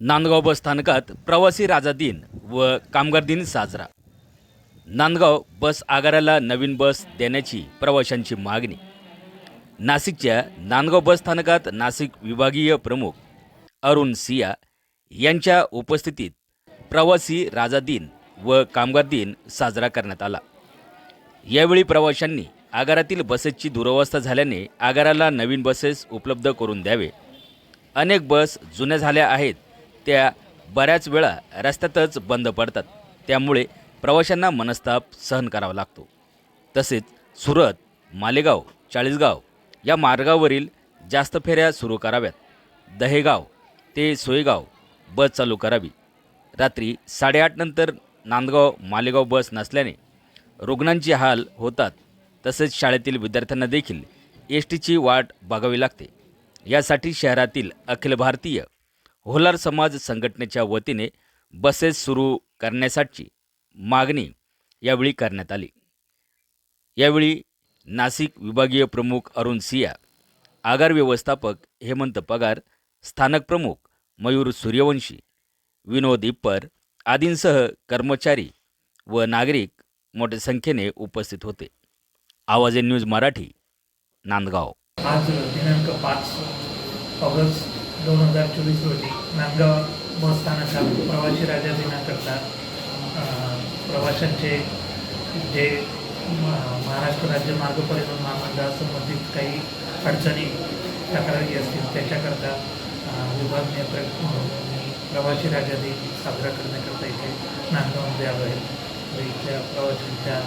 नांदगाव बस स्थानकात प्रवासी राजा दिन व कामगार दिन साजरा. नांदगाव बस आगाराला नवीन बस देण्याची प्रवाशांची मागणी. नाशिकच्या नांदगाव बस स्थानकात नाशिक विभागीय प्रमुख अरुण सिया यांच्या उपस्थितीत प्रवासी राजा दिन व कामगार दिन साजरा करण्यात आला. यावेळी प्रवाशांनी आगारातील बसेसची दुरवस्था झाल्याने आगाराला नवीन बसेस उपलब्ध करून द्यावे. अनेक बस जुन्या झाल्या आहेत त्या बऱ्याच वेळा रस्त्यातच बंद पडतात. त्यामुळे प्रवाशांना मनस्ताप सहन करावा लागतो. तसेच सुरत मालेगाव चाळीसगाव या मार्गावरील जास्त फेऱ्या सुरू कराव्यात. दहेगाव ते सोयगाव बस चालू करावी. रात्री साडेआठनंतर नांदगाव मालेगाव बस नसल्याने रुग्णांचे हाल होतात. तसेच शाळेतील विद्यार्थ्यांना देखील एस टीची वाट बघावी लागते. यासाठी शहरातील अखिल भारतीय होलार समाज संघटनेच्या वतीने बसेस सुरू करण्यासाठी मागणी यावेळी करण्यात आली. यावेळी नाशिक विभागीय प्रमुख अरुण सिया आगार व्यवस्थापक हेमंत पगार स्थानक प्रमुख मयूर सूर्यवंशी विनोद इप्पर आदींसह कर्मचारी व नागरिक मोठ्या संख्येने उपस्थित होते. आवाज न्यूज मराठी नांदगाव. आज दिनांक पाच ऑगस्ट दोन हजार चोवीस रोजी नांदगाव बस स्थानकात प्रवासी राजा दिनाकरता प्रवाशांचे जे महाराष्ट्र राज्य मार्ग परिवहन महामंडळासंबंधित काही अडचणी तक्रारी असतील त्याच्याकरता अ, विभाग नियंत्रक म्हणून मी प्रवासी राजा दिन साजरा करण्याकरता इथे नांदगावमध्ये आलो आहे. इथल्या प्रवाशांच्या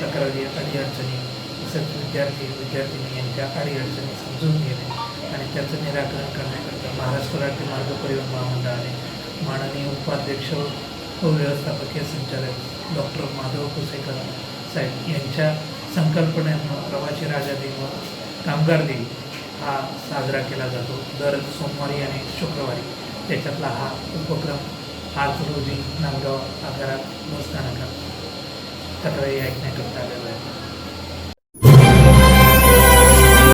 तक्रारी अडीअडचणी तसेच विद्यार्थी विद्यार्थिनी यांच्या अडीअडचणी समजून घेणे. आणि त्याचं निराकरण करण्याकरता महाराष्ट्र राज्य मार्ग परिवहन महामंडळाने माननीय उपाध्यक्ष व व्यवस्थापकीय संचालक डॉक्टर माधव कुसेकर साहेब यांच्या संकल्पनेतून प्रवासी राजा दिन व कामगार दिन हा साजरा केला जातो. दर सोमवारी आणि शुक्रवारी त्याच्यातला हा उपक्रम आज रोजी नांदगाव आगारात बस स्थानकात तक्रारी ऐकण्याकरता आलेला आहे.